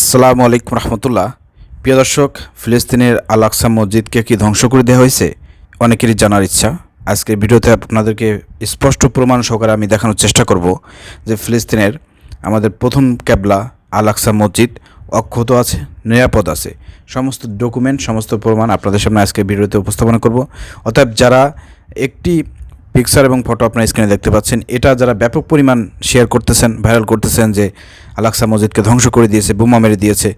আসসালামু আলাইকুম রহমতুল্লাহ। প্রিয় দর্শক, ফিলিস্তিনের আল আকসা মসজিদকে কি ধ্বংস করে দেওয়া হয়েছে? অনেকেরই জানার ইচ্ছা। আজকের ভিডিওতে আপনাদেরকে স্পষ্ট প্রমাণ সহকারে আমি দেখানোর চেষ্টা করব যে ফিলিস্তিনের আমাদের প্রথম ক্যাবলা আল আকসা মসজিদ অক্ষত আছে, নিরাপদ আছে। সমস্ত ডকুমেন্ট, সমস্ত প্রমাণ আপনাদের সামনে আজকে ভিডিওতে উপস্থাপনা করব। অতএব যারা একটি পিকচার এবং ফটো আপনার স্ক্রিনে দেখতে পাচ্ছেন। এটা যারা ব্যাপক পরিমাণ শেয়ার করতেছেন ভাইরাল করতেছেন যে আলাক্সা মসজিদকে ধ্বংস করে দিয়েছে, বোমা মেরে দিয়েছে,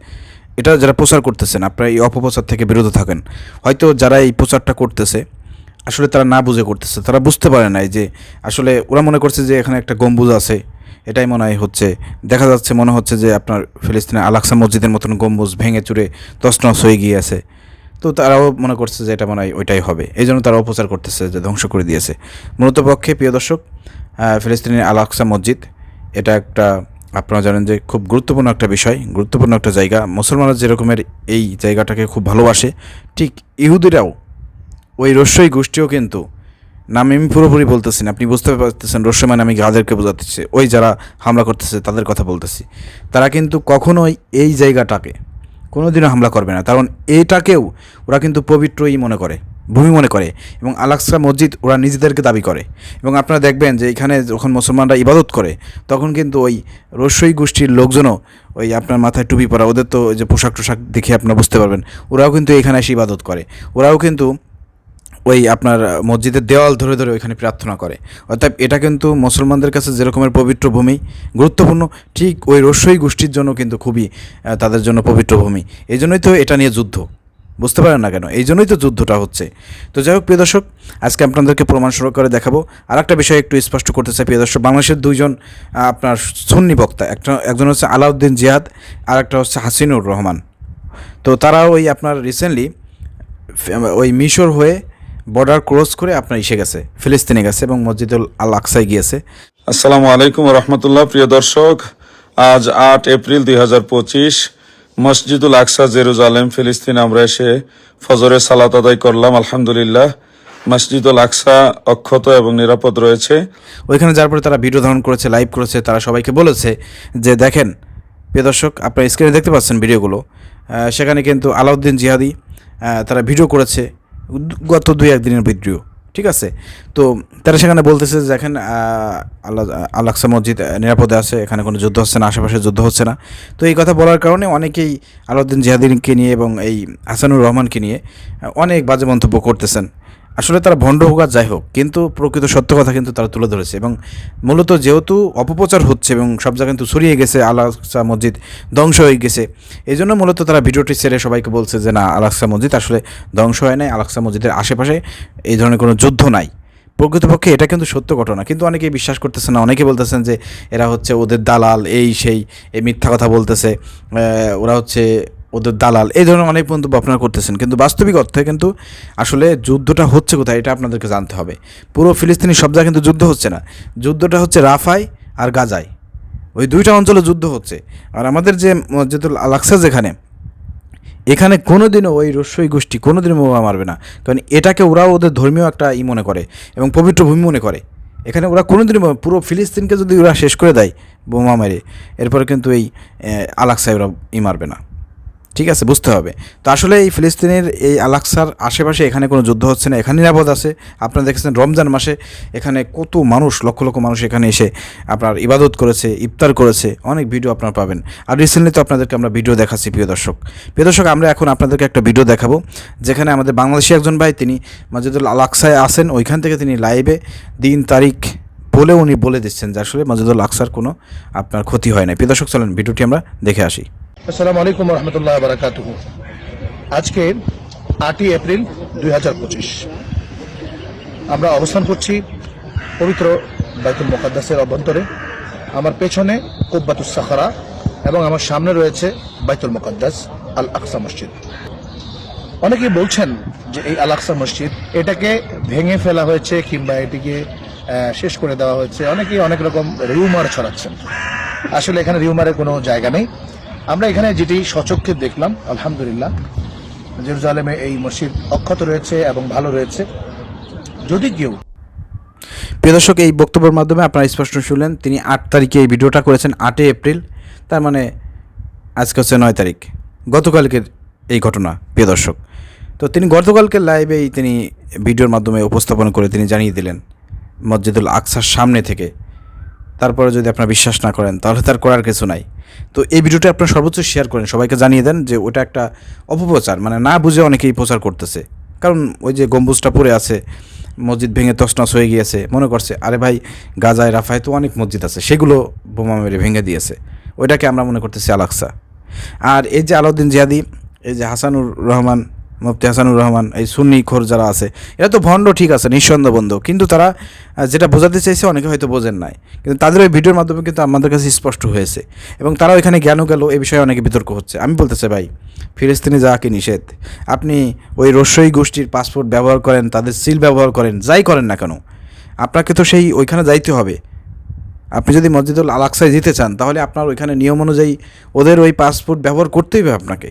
এটা যারা প্রচার করতেছেন, আপনারা এই অপপ্রচার থেকে বিরত থাকেন। হয়তো যারা এই প্রচারটা করতেছে, আসলে তারা না বুঝে করতেছে, তারা বুঝতে পারে নাই যে আসলে ওরা মনে করছে যে এখানে একটা গম্বুজ আছে, এটাই মনে হয় হচ্ছে, দেখা যাচ্ছে মনে হচ্ছে যে আপনার ফিলিস্তিনের আলাক্সা মসজিদের মতন গম্বুজ ভেঙে চুরে তছনছ হয়ে গিয়েছে। তো তারাও মনে করছে যে এটা মনে হয় ওইটাই হবে। এই জন্য তারা অপচার করতেছে যে ধ্বংস করে দিয়েছে। মূলত পক্ষে, প্রিয় দর্শক ফিলিস্তিনের আল আকসা মসজিদ, এটা একটা, আপনারা জানেন যে খুব গুরুত্বপূর্ণ একটা বিষয়, গুরুত্বপূর্ণ একটা জায়গা। মুসলমানরা যেরকমের এই জায়গাটাকে খুব ভালোবাসে, ঠিক ইহুদিরাও ওই রস্যই গোষ্ঠীও কিন্তু নাম আমি পুরোপুরি বলতেছি আপনি বুঝতে পারতেছেন রস্য মানে আমি গাদেরকে বোঝাতেছি। ওই যারা হামলা করতেছে তাদের কথা বলতেছি। তারা কিন্তু কখনোই এই জায়গাটাকে কোনোদিনও হামলা করবে না। কারণ এটাকেও ওরা কিন্তু পবিত্রই মনে করে, ভূমি মনে করে এবং আলাক্সা মসজিদ ওরা নিজেদেরকে দাবি করে। এবং আপনারা দেখবেন যে এখানে যখন মুসলমানরা ইবাদত করে, তখন কিন্তু ওই রসই গোষ্ঠীর লোকজনও ওই আপনার মাথায় টুপি পরা, ওদের তো ওই যে পোশাক টোশাক দেখে আপনারা বুঝতে পারবেন, ওরাও কিন্তু এখানে এসে ইবাদত করে। ওরাও কিন্তু ওই আপনার মসজিদের দেওয়াল ধরে ধরে ওইখানে প্রার্থনা করে। অর্থাৎ এটা কিন্তু মুসলমানদের কাছে যেরকমের পবিত্র ভূমি, গুরুত্বপূর্ণ, ঠিক ওই রস্যই গোষ্ঠীর জন্য কিন্তু খুবই তাদের জন্য পবিত্র ভূমি। এই জন্যই তো এটা নিয়ে যুদ্ধ। বুঝতে পারেন না কেন? এই জন্যই তো যুদ্ধটা হচ্ছে। তো যাই হোক, প্রিয় দর্শক, আজকে আপনাদেরকে প্রমাণ করে দেখাবো। আর একটা বিষয় একটু স্পষ্ট করতে চাই, প্রিয় দর্শক, বাংলাদেশের দুইজন আপনার সুন্নি বক্তা, একটা, একজন হচ্ছে আলাউদ্দিন জিহাদ আর একটা হচ্ছে হাসিনুর রহমান। তো তারা ওই আপনার রিসেন্টলি ওই মিশর হয়ে বর্ডার ক্রস করে আপনার এসে গেছে ফিলিস্তিনে গেছে এবং মসজিদুল আল আকসায় গিয়েছে। আসসালামু আলাইকুম রহমতুল্লাহ প্রিয় দর্শক। আজ আট এপ্রিল দুই হাজার পঁচিশ মসজিদুল আকসা জেরুজালেম ফিলিস্তিন আমরা এসে ফজরে সালাত আদায় করলাম আলহামদুলিল্লাহ। মসজিদুল আকসা অক্ষত এবং নিরাপদ রয়েছে। ওইখানে যার পরে তারা ভিডিও ধারণ করেছে লাইভ করেছে তারা সবাইকে বলেছে যে দেখেন প্রিয় দর্শক আপনার স্ক্রিনে দেখতে পাচ্ছেন ভিডিওগুলো। সেখানে কিন্তু আলাউদ্দিন জিহাদি তারা ভিডিও করেছে গত দুই একদিনের ভিডিও ঠিক আছে? তো তারা সেখানে বলতেছে যে আহ, আল্লাহ আলাক্সা মসজিদ নিরাপদে আছে এখানে কোনো যুদ্ধ হচ্ছে না আশেপাশে যুদ্ধ হচ্ছে না। তো এই কথা বলার কারণে অনেকেই আলাউদ্দিন জিহাদিনকে নিয়ে এবং এই হাসানুর রহমানকে নিয়ে অনেক বাজে মন্তব্য করতেছেন। আসলে তারা ভণ্ড হোক আর যাই হোক, কিন্তু প্রকৃত সত্য কথা কিন্তু তারা তুলে ধরেছে। এবং মূলত যেহেতু অপপ্রচার হচ্ছে এবং সব জায়গায় কিন্তু ছড়িয়ে গেছে আলাক্সা মসজিদ ধ্বংস হয়ে গেছে এই জন্য মূলত তারা ভিডিওটি ছেড়ে সবাইকে বলছে যে, না আলাক্সা মসজিদ আসলে ধ্বংস হয় নাই আলাক্সা মসজিদের আশেপাশে এই ধরনের কোনো যুদ্ধ নাই। প্রকৃতপক্ষে এটা কিন্তু সত্য ঘটনা, কিন্তু অনেকে বিশ্বাস করতেছে না। অনেকে বলতেছেন যে, এরা হচ্ছে ওদের দালাল, এই, সেই এই মিথ্যা কথা বলতেছে। ওরা হচ্ছে ওদের দালাল। এই ধরনের অনেক মন্তব্য আপনারা করতেছেন, কিন্তু বাস্তবিক অর্থে কিন্তু আসলে যুদ্ধটা হচ্ছে কোথায় এটা আপনাদেরকে জানতে হবে। পুরো ফিলিস্তিনি সব কিন্তু যুদ্ধ হচ্ছে না। যুদ্ধটা হচ্ছে রাফাই আর গাজায়। ওই দুইটা অঞ্চলে যুদ্ধ হচ্ছে। আর আমাদের যে মসজিদুল আলাক্সা যেখানে, এখানে কোনোদিনও ওই রস্যই গোষ্ঠী কোনোদিনও বোমা মারবে না। কারণ এটাকে ওরাও ওদের ধর্মীয় একটা ই মনে করে এবং পবিত্র ভূমি মনে করে। এখানে ওরা কোনোদিনও বোমা- পুরো ফিলিস্তিনকে যদি ওরা শেষ করে দেয় বোমা মেরে, এরপরে কিন্তু এই আলাক্সায় ওরা ই মারবে না। ঠিক আছে, বুঝতে হবে। তো আসলে এই ফিলিস্তিনের এই আলাক্সার আশেপাশে এখানে কোনো যুদ্ধ হচ্ছে না, এখানে নিরাপদ আছে। আপনারা দেখেছেন রমজান মাসে এখানে কত মানুষ, লক্ষ লক্ষ মানুষ এখানে এসে আপনার ইবাদত করেছে, ইফতার করেছে, অনেক ভিডিও আপনারা পাবেন। আর রিসেন্টলি তো আপনাদেরকে আমরা ভিডিও দেখাচ্ছি, প্রিয় দর্শক। প্রিয় দর্শক, আমরা এখন আপনাদেরকে একটা ভিডিও দেখাবো, যেখানে আমাদের বাংলাদেশি একজন ভাই, তিনি মসজিদুল আলাক্সায় আসেন। ওইখান থেকে তিনি লাইভে দিন, তারিখ বলে উনি বলে দিচ্ছেন যে আসলে মসজিদুল আকসার কোনো আপনার ক্ষতি হয় না প্রিয় দর্শক, চলেন ভিডিওটি আমরা দেখে আসি। আসসালামু আলাইকুম রহমতুল্লাহ বারাকাতুহ আজকে আটই এপ্রিল দুই হাজার পঁচিশ। আমরা অবস্থান করছি পবিত্র বাইতুল মোকাদ্দাসের অভ্যন্তরে। আমার পেছনে কুব্বাতুস সাখারা এবং আমার সামনে রয়েছে বাইতুল মোকাদ্দাস আল আকসা মসজিদ। অনেকেই বলছেন যে এই আল আকসা মসজিদ এটাকে ভেঙে ফেলা হয়েছে কিংবা এটিকে শেষ করে দেওয়া হয়েছে। অনেকেই অনেক রকম রিউমার ছড়াচ্ছেন। আসলে এখানে রিউমারের কোনো জায়গা নেই। আমরা এখানে যেটি সচক্ষে দেখলাম, আলহামদুলিল্লাহ, জেরুজালেমে এই মসজিদ অক্ষত রয়েছে এবং ভালো রয়েছে। যদি কেউ প্রিয় দর্শক, এই বক্তব্যের মাধ্যমে আপনারা স্পষ্ট শুনলেন, তিনি আট তারিখে এই ভিডিওটা করেছেন, আটই এপ্রিল। তার মানে আজকে হচ্ছে নয় তারিখ। গতকালকের এই ঘটনা, প্রিয় দর্শক। তো তিনি গতকালকের লাইভেই তিনি ভিডিওর মাধ্যমে উপস্থাপন করে তিনি জানিয়ে দিলেন, মসজিদুল আকসার সামনে থেকে তারপরে যদি আপনারা বিশ্বাস না করেন, তাহলে তার করার কিছু নাই। তো এই ভিডিওটা আপনারা সর্বোচ্চ শেয়ার করেন, সবাইকে জানিয়ে দেন যে ওটা একটা অপপ্রচার মানে না বুঝে অনেকেই প্রচার করতেছে। কারণ ওই যে গম্বুজটা পড়ে আছে, মসজিদ ভেঙে তছনছ হয়ে গিয়েছে, মনে করছে, আরে ভাই, গাজায়, রাফায় তো অনেক মসজিদ আছে, সেগুলো বোমা মেরে ভেঙে দিয়েছে। ওইটাকে আমরা মনে করতেছি আলাক্সা আর এই যে আলাউদ্দিন জিয়াদি, এই যে হাসানুর রহমান মুফতি হাসানুর রহমান, এই সুন্নি খোর যারা আছে, এরা তো ভণ্ড ঠিক আছে, নিঃসন্দেহ বন্ধ। কিন্তু তারা যেটা বোঝাতে চাইছে অনেকে হয়তো বোঝেন নাই। কিন্তু তাদের ওই ভিডিওর মাধ্যমে কিন্তু আমাদের কাছে স্পষ্ট হয়েছে। এবং তারা এখানে জ্ঞান গেল এই বিষয়ে অনেকে বিতর্ক হচ্ছে। আমি বলতে চাই ভাই, ফিলিস্তিনে যা কি নিষেধ? আপনি ওই রস্যই গোষ্ঠীর পাসপোর্ট ব্যবহার করেন, তাদের সিল ব্যবহার করেন, যাই করেন না কেন? আপনাকে তো সেই ওইখানে যাইতে হবে। আপনি যদি মসজিদুল আলাকসায় যেতে চান, তাহলে আপনার ওইখানে নিয়ম অনুযায়ী ওদের ওই পাসপোর্ট ব্যবহার করতেই হবে আপনাকে।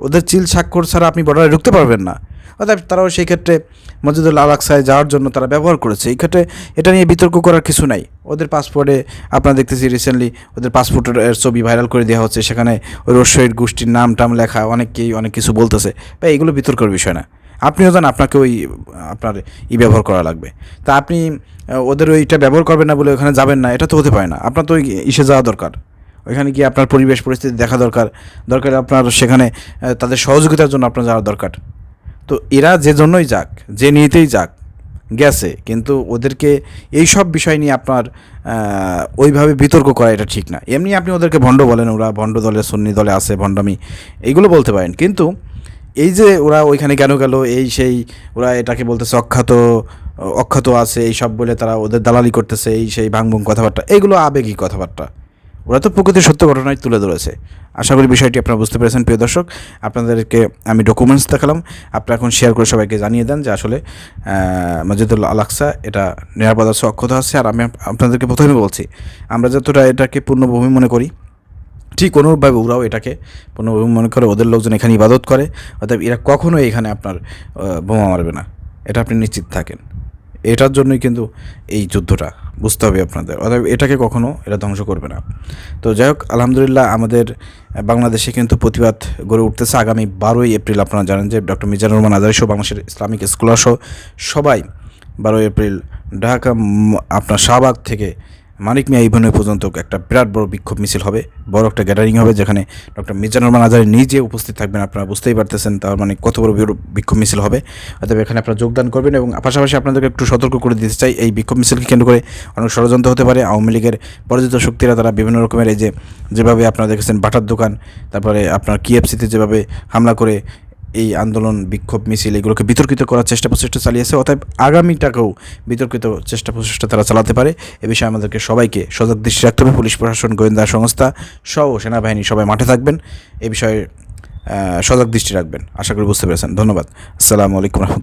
ওদের চিল স্বাক্ষর ছাড়া আপনি বর্ডারে ঢুকতে পারবেন না। অর্থাৎ তারাও সেই ক্ষেত্রে মসজিদুল আলাকসায় যাওয়ার জন্য তারা ব্যবহার করেছে। এই ক্ষেত্রে এটা নিয়ে বিতর্ক করার কিছু নাই। ওদের পাসপোর্টে আপনারা দেখতেছি রিসেন্টলি ওদের পাসপোর্টের ছবি ভাইরাল করে দেওয়া হচ্ছে। সেখানে ওই রস্যইর গোষ্ঠীর নাম টাম লেখা অনেকেই অনেক কিছু বলতেছে। বা এগুলো বিতর্কের বিষয় না। আপনিও জান, আপনাকে ওই, আপনার ই ব্যবহার করা লাগবে। তা আপনি ওদের ওইটা ব্যবহার করবেন না বলে ওখানে যাবেন না। এটা তো হতে পারে না। আপনার তো ওই ইসে যাওয়া দরকার। ওইখানে গিয়ে আপনার পরিবেশ পরিস্থিতি দেখা দরকার। দরকার আপনার সেখানে তাদের সহযোগিতার জন্য আপনার যাওয়া দরকার। তো এরা যে জন্যই যাক, যে নিয়েতেই যাক, গেছে, কিন্তু ওদেরকে এই সব বিষয় নিয়ে আপনার ওইভাবে বিতর্ক করা এটা ঠিক না। এমনি আপনি ওদেরকে ভণ্ড বলেন, ওরা ভণ্ড দলে, সুন্নি দলে আছে, ভণ্ডামি এইগুলো বলতে পারেন। কিন্তু এই যে ওরা ওইখানে কেন গেল, এই সেই ওরা এটাকে বলতেছে অখ্যাত অখ্যাত আছে, এই সব বলে তারা ওদের দালালি করতেছে, এই সেই ভাঙভুং কথাবার্তা এইগুলো আবেগী কথাবার্তা। ওরা তো প্রকৃতির সত্য ঘটনাই তুলে ধরেছে। আশা করি বিষয়টি আপনারা বুঝতে পেরেছেন প্রিয় দর্শক। আপনাদেরকে আমি ডকুমেন্টস দেখালাম। আপনারা এখন শেয়ার করে সবাইকে জানিয়ে দেন যে আসলে আহ, মসজিদুল আলাকসা এটা নিরাপদ আছে অক্ষত আছে। আর আমি আপনাদেরকে প্রথমে বলছি আমরা যতটা এটাকে পূর্ণভূমি মনে করি ঠিক অনুরূপভাবে ওরাও এটাকে পূর্ণভূমি মনে করে ওদের লোকজন এখানে ইবাদত করে অর্থাৎ এরা কখনোই এখানে আপনার বোমা মারবে না। এটা আপনি নিশ্চিত থাকেন। এটার জন্যই কিন্তু এই যুদ্ধটা, বুঝতে হবে আপনাদের। অর্থাৎ এটাকে কখনো এটা ধ্বংস করবে না। তো যাই হোক, আলহামদুলিল্লাহ আমাদের বাংলাদেশে কিন্তু প্রতিবাদ গড়ে উঠতেছে আগামী বারোই এপ্রিল। আপনারা জানেন যে ডক্টর মিজানুর রহমান আজারি সহ বাংলাদেশের ইসলামিক স্কলার সহ সবাই বারোই এপ্রিল ঢাকা আপনার শাহবাগ থেকে মানিক মিয়া ইভেনিউ পর্যন্ত একটা বিরাট বড় বিক্ষোভ মিছিল হবে, বড় একটা গ্যাদারিং হবে যেখানে ডক্টর মিজানুর রহমান আজারি নিজে উপস্থিত থাকবেন। আপনারা বুঝতেই পারতেছেন তার মানে কত বড় বিক্ষোভ মিছিল হবে। অতএব এখানে আপনারা যোগদান করবেন এবং পাশাপাশি আপনাদেরকে একটু সতর্ক করে দিতে চাই, এই বিক্ষোভ মিছিলকে কেন্দ্র করে অনেক ষড়যন্ত্র হতে পারে। আওয়ামী লীগের পরাজিত শক্তিরা তারা বিভিন্ন রকমের এই যে, যেভাবে আপনারা দেখেছেন বাটার দোকান, তারপরে আপনার কিএফসিতে যেভাবে হামলা করে এই আন্দোলন, বিক্ষোভ, মিছিল, এগুলোকে বিতর্কিত করার চেষ্টা প্রচেষ্টা চালিয়েছে, অতএব আগামীটাকেও বিতর্কিত চেষ্টা প্রচেষ্টা তারা চালাতে পারে। এ বিষয়ে আমাদেরকে সবাইকে সজাগ দৃষ্টি রাখতে হবে। পুলিশ প্রশাসন, গোয়েন্দা সংস্থা সহ সেনাবাহিনী সবাই মাঠে থাকবেন। এ বিষয়ে সজাগ দৃষ্টি রাখবেন। আশা করি বুঝতে পেরেছেন। ধন্যবাদ। আসসালামু আলাইকুম রহমতুল্লাহ।